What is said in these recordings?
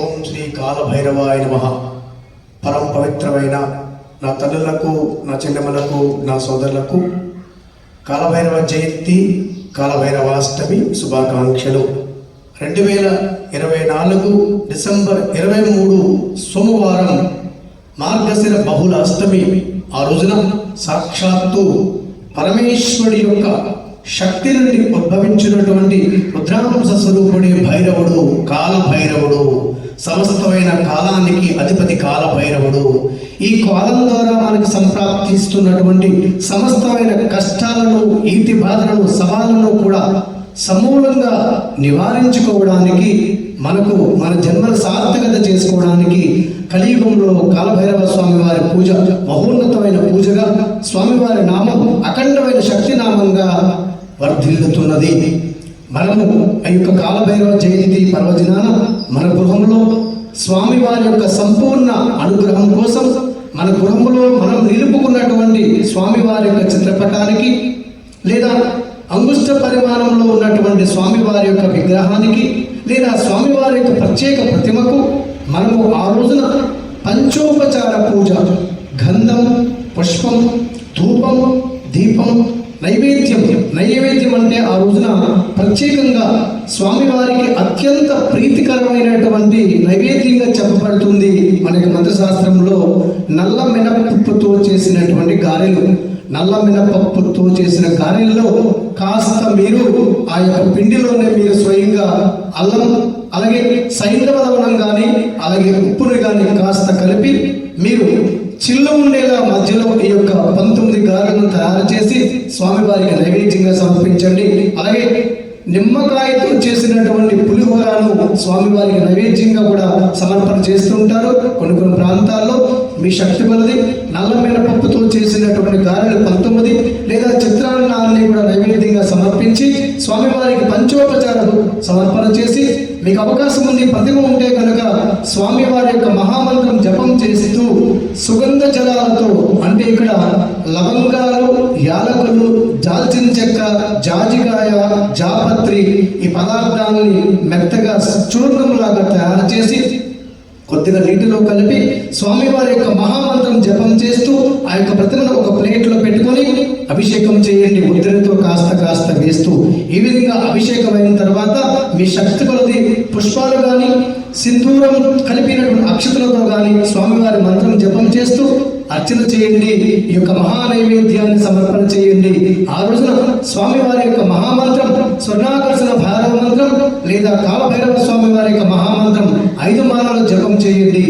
ఓం శ్రీ కాలభైరవాయ నమ. పరమ పవిత్రమైన నా తల్లులకు నా చెల్లెమ్మలకు నా సోదరులకు కాలభైరవ జయంతి కాలభైరవాష్టమి శుభాకాంక్షలు. రెండు వేల ఇరవై నాలుగు డిసెంబర్ ఇరవై మూడు సోమవారం మార్గశిర బహుళ అష్టమి ఆ రోజున సాక్షాత్తు పరమేశ్వరుడి యొక్క శక్తి నుండి ఉద్భవించినటువంటి రుద్రాంశ స్వరూపుడే భైరవుడు కాల భైరవుడు సమస్తమైన కాలానికి అధిపతి కాల భైరవుడు ఈ కాలం ద్వారా మనకి సంప్రాప్తిస్తున్నటువంటి సమస్తమైన కష్టాలను ఈతి బాధలను సవాళ్ళను కూడా సమూలంగా నివారించుకోవడానికి మనకు మన జన్మల సార్థకత చేసుకోవడానికి కలియుగంలో కాలభైరవ స్వామి వారి పూజ మహోన్నతమైన పూజగా స్వామివారి నామం అఖండమైన శక్తి నామంగా వర్ధిల్లుతున్నది. మనము ఆ యొక్క కాలభైరవ జయంతి పర్వదినాన మన గృహంలో స్వామి వారి యొక్క సంపూర్ణ అనుగ్రహం కోసం మన గృహంలో మనం నిలుపుకున్నటువంటి స్వామివారి యొక్క చిత్రపటానికి లేదా అంగుష్ట పరిమాణంలో ఉన్నటువంటి స్వామివారి యొక్క విగ్రహానికి లేదా స్వామివారి యొక్క ప్రత్యేక ప్రతిమకు మనము ఆ రోజున పంచోపచార పూజ గంధం పుష్పం ధూపం దీపం నైవేద్యం. నైవేద్యం అంటే ఆ రోజున ప్రత్యేకంగా స్వామివారికి అత్యంత ప్రీతికరమైనటువంటి నైవేద్యంగా చెప్పబడుతుంది మనకి మంత్రశాస్త్రంలో నల్ల మినపప్పుతో చేసినటువంటి గారెలు. నల్ల మినపప్పుతో చేసిన గారెల్లో కాస్త మీరు ఆ యొక్క పిండిలోనే మీరు స్వయంగా అల్లం అలాగే సైంధవ లవణం కానీ అలాగే ఉప్పుని కానీ కాస్త కలిపి మీరు చిల్లు ఉండేలా మధ్యలో ఈ యొక్క పంతొమ్మిది గారెలను తయారు చేసి స్వామివారికి నైవేద్యంగా సమర్పించండి. అలాగే నిమ్మకాయతో చేసినటువంటి పులిహోరను స్వామివారికి నైవేద్యంగా కూడా సమర్పణ చేస్తుంటారు. కొన్ని కొన్ని ప్రాంతాల్లో మీ శక్తి కొలది నల్లమైన పప్పుతో చేసినటువంటి గారెలు పంతొమ్మిది లేదా చిత్రాన్నాన్ని కూడా నైవేద్యంగా సమర్పించి స్వామివారికి పంచోపచార సమర్పణ చేసి మీకు అవకాశం ఉంది ప్రతిభ ఉంటే కనుక స్వామి వారి యొక్క మహామంత్రం జపం చేస్తూ సుగంధ జలాలతో అంటే ఇక్కడ లవంగాలు యాలకులు దాల్చిన చెక్క జాజికాయ జాపత్రి ఈ పదార్థాలని మెత్తగా చూర్ణంలాగా తయారు చేసి కొద్దిగా నీటిలో కలిపి స్వామివారి యొక్క మహామంత్రం జపం చేస్తూ ఆ యొక్క ప్రతిమను ఒక ప్లేట్లో పెట్టుకొని అభిషేకం చేయండి. ముద్రతో కాస్త కాస్త వేస్తూ ఈ విధంగా అభిషేకం అయిన తర్వాత మీ శక్తి కొలది పుష్పాలు కానీ సింధూరం కలిపినటువంటి అక్షతలతో కానీ స్వామివారి మంత్రం జపం చేస్తూ అర్చన చేయండి ఈ యొక్క మహా నైవేద్యాన్ని సమర్పణ చేయండి. ఆ రోజున స్వామివారి యొక్క మహామంత్రం స్వర్ణాకర్షణ భైరవ మంత్రం లేదా కాలభైరవ స్వామి వారి యొక్క మహామంత్రం ఐదు మాలలు జపం చేయండి.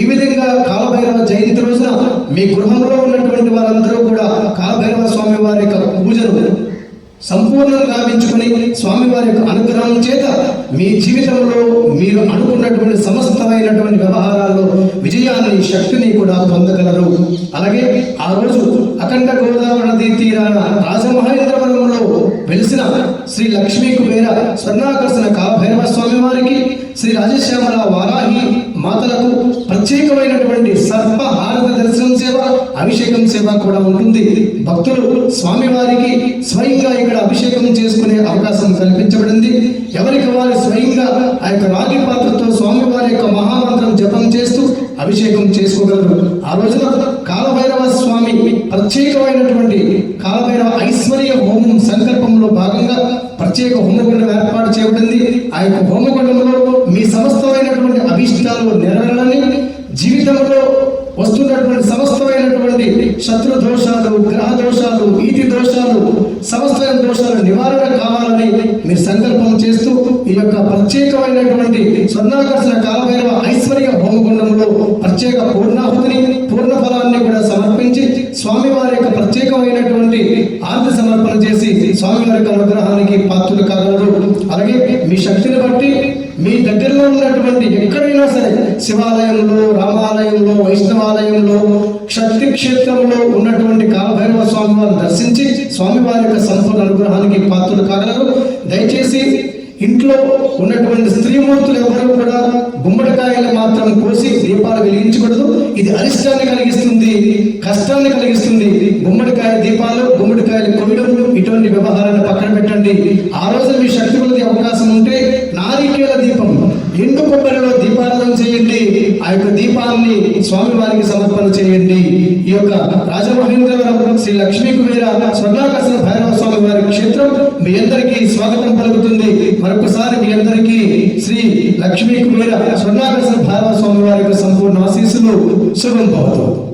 ఈ విధంగా కాలభైరవ జయంతి రోజున మీ గృహంలో ఉన్నటువంటి వారందరూ కూడా కాలభైరవ స్వామి వారి యొక్క పూజను సంపూర్ణంగా గావించుకుని స్వామివారి యొక్క అనుగ్రహం చేత మీ జీవితంలో మీరు అనుకున్నటువంటి సమస్తమైనటువంటి వ్యవహారాల్లో విజయాన్ని శక్తిని కూడా పొందగలరు. అలాగే ఆ రోజు అఖండ గోదావరి నదీ తీరాన రాజమహేంద్రవరంలో వెలిసిన శ్రీ లక్ష్మీ కుబేర స్వర్ణాకర్షణ కాభైరవ స్వామి వారికి శ్రీ రాజశ్యామల వారాహి మాతలకు ప్రత్యేకమైనటువంటి సర్ప అభిషేకం సేవ కూడా ఉంటుంది. భక్తులు స్వామివారికి స్వయంగా ఇక్కడ అభిషేకం చేసుకునే అవకాశం కల్పించబడింది. ఎవరికి వారు స్వయంగా ఆ యొక్క రాగి పాత్రతో స్వామివారి యొక్క మహామంత్రం జపం చేస్తూ అభిషేకం చేసుకోగలరు. ఆ రోజున కాలభైరవ స్వామి ప్రత్యేకమైనటువంటి కాలభైరవ ఐశ్వర్య హోమం సంకల్పంలో భాగంగా ప్రత్యేక హోమగుండం ఏర్పాటు చేయబడింది. ఆ యొక్క హోమగుండంలో మీ సమస్తమైనటువంటి ఉన్నటువంటి సమస్తమైనటువంటి శత్రు దోషాలు గ్రహ దోషాలు ఈతి దోషాలు సమస్తమైన దోషాల నివారణ కావాలని మీరు సంకల్పం చేస్తూ ఈ యొక్క ప్రత్యేకమైనటువంటి స్వర్ణాకర్షణ కాలభైరవ ఐశ్వర్య హోమగుండంలో ప్రత్యేక పూర్ణాహుతిని పూర్ణ ఫలాన్ని కూడా సమర్పించి స్వామివారి యొక్క ప్రత్యేకమైనటువంటి ఆర్తి సమర్పణ చేసి స్వామివారి యొక్క అనుగ్రహానికి పాత్రులు కాగలరు. అలాగే మీ శక్తిని బట్టి మీ దగ్గరలో ఉన్నటువంటి ఎక్కడైనా సరే శివాలయంలో రామాలయంలో వైష్ణవాలయంలో శక్తి క్షేత్రంలో ఉన్నటువంటి కాలభైరవ స్వామి వారిని దర్శించి స్వామివారి యొక్క సంపూర్ణ అనుగ్రహానికి పాత్రలు కాగలరు. దయచేసి ఇంట్లో ఉన్నటువంటి స్త్రీమూర్తులు ఎవరు కూడా గుమ్మడికాయలు మాత్రం కోసి దీపాలు వెలిగించకూడదు. ఇది అరిష్టాన్ని కలిగిస్తుంది కష్టాన్ని కలిగిస్తుంది. గుమ్మడికాయ దీపాలు గుమ్మడికాయలు కొయ్యడం ఇటువంటి వ్యవహారాన్ని పక్కన పెట్టండి. ఆ రోజు మీ శక్తి కొలది అవకాశం ఉంటే ఆత్మీయుల దీపం. ఎండు కొబ్బరిలో దీపారాధన చేయండి. ఆ యొక్క దీపాన్ని స్వామి వారికి సమర్పణ చేయండి. ఈ యొక్క రాజమహేంద్రవరం శ్రీ లక్ష్మీ కుబేర స్వర్ణాకర్షణ భైరవ స్వామి వారి క్షేత్రం మీ అందరికీ స్వాగతం పలుకుతుంది. మరొకసారి మీ అందరికీ శ్రీ లక్ష్మీ కుబేర స్వర్ణాకర్షణ భైరవ స్వామి వారి యొక్క సంపూర్ణ ఆశీస్సులు శుభం భవతు.